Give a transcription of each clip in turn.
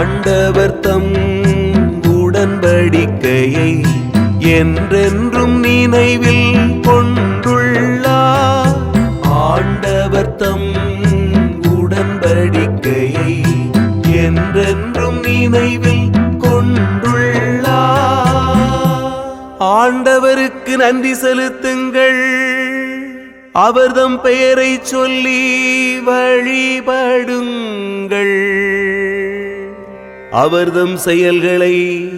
ஆண்டவர் தம் உடன்படிக்கையை என்றென்றும் நினைவில் கொண்டுள்ளார். ஆண்டவர் தம் உடன்படிக்கையை என்றென்றும் நினைவில் கொண்டுள்ளார். ஆண்டவருக்கு நன்றி செலுத்துங்கள். அவர்தம் பெயரை சொல்லி வழிபடுங்கள். அவர்தம் செயல்களை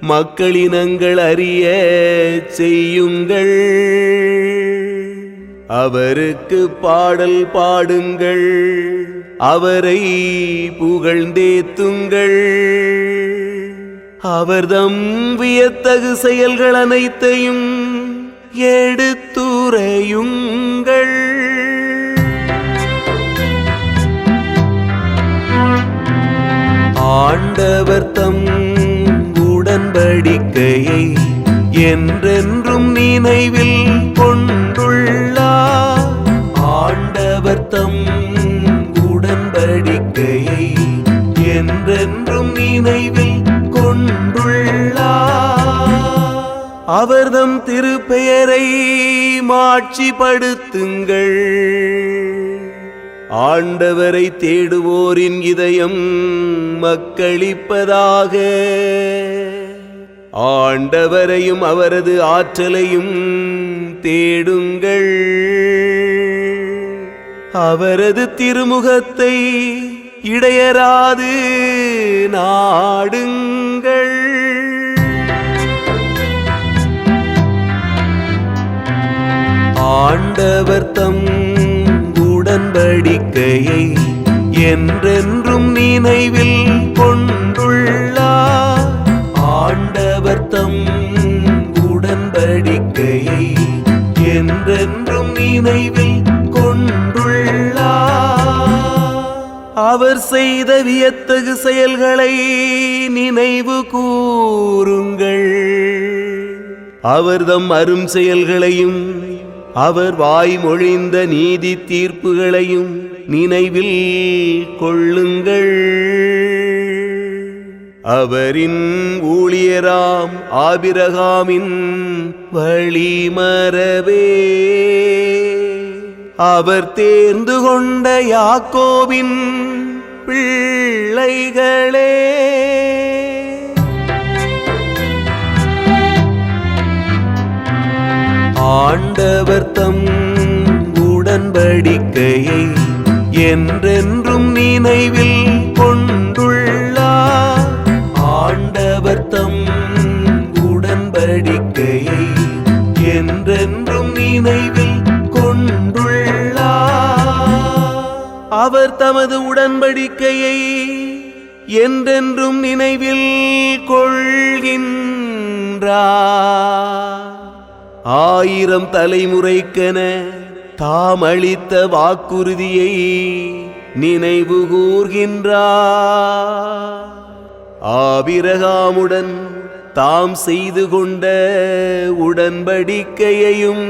மக்களினங்கள் அறிய செய்யுங்கள். அவருக்கு பாடல் பாடுங்கள். அவரை புகழ்ந்தேத்துங்கள். அவர்தம் வியத்தகு செயல்கள் அனைத்தையும் எடுத்துரையுங்கள் ஆண்டவர் தம் உடன்படிக்கையை என்றென்றும் நினைவில் கொண்டுள்ளார் ஆண்டவர் தம் உடன்படிக்கையை என்றென்றும் நினைவில் கொண்டுள்ளார் அவர்தம் திருப்பெயரை மாட்சிப்படுத்துங்கள். ஆண்டவரை தேடுவோரின் இதயம் மக்களிப்பதாக. ஆண்டவரையும் அவரது ஆற்றலையும் தேடுங்கள். அவரது திருமுகத்தை இடையராது நாடுங்கள். ஆண்டவர் தம் என்றென்றும் நினைவில் கொண்டுள்ளார். ஆண்டவர் தம் உடன்படிக்கையை என்றென்றும் நினைவில் கொண்டுள்ளார். அவர் செய்த வியத்தகு செயல்களை நினைவு கூறுங்கள் அவர்தம் அரும் செயல்களையும் அவர் வாய்மொழிந்த நீதி தீர்ப்புகளையும் நினைவில் கொள்ளுங்கள். அவரின் ஊழியராம் ஆபிரகாமின் வழிமரபே அவர் தேர்ந்து கொண்ட யாக்கோவின் பிள்ளைகளே. ஆண்டவர் தம் உடன்படிக்கையை என்றென்றும் நினைவில் கொண்டுள்ளார். ஆண்டவர் தம் உடன்படிக்கையை என்றென்றும் நினைவில் கொண்டுள்ளார். அவர் தமது உடன்படிக்கையை என்றென்றும் நினைவில் கொள்கின்றார். ஆயிரம் தலைமுறைக்கென தாம் அளித்த வாக்குறுதியை நினைவு கூர்கின்றார் ஆபிரகாமுடன் தாம் செய்து கொண்ட உடன்படிக்கையையும்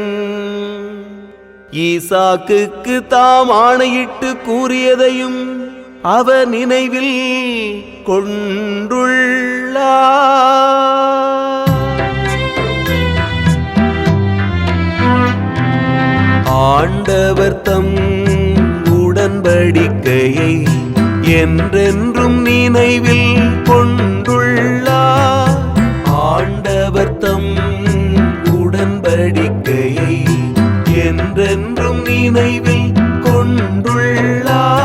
ஈசாக்குக்கு தாம் ஆணையிட்டு கூறியதையும் அவர் நினைவில் கொண்டுள்ளார். ஆண்டவர் தம் உடன்படிக்கையை என்றென்றும் நினைவில் கொண்டுள்ளார் ஆண்டவர் தம் உடன்படிக்கையை என்றென்றும் நினைவில் கொண்டுள்ளார்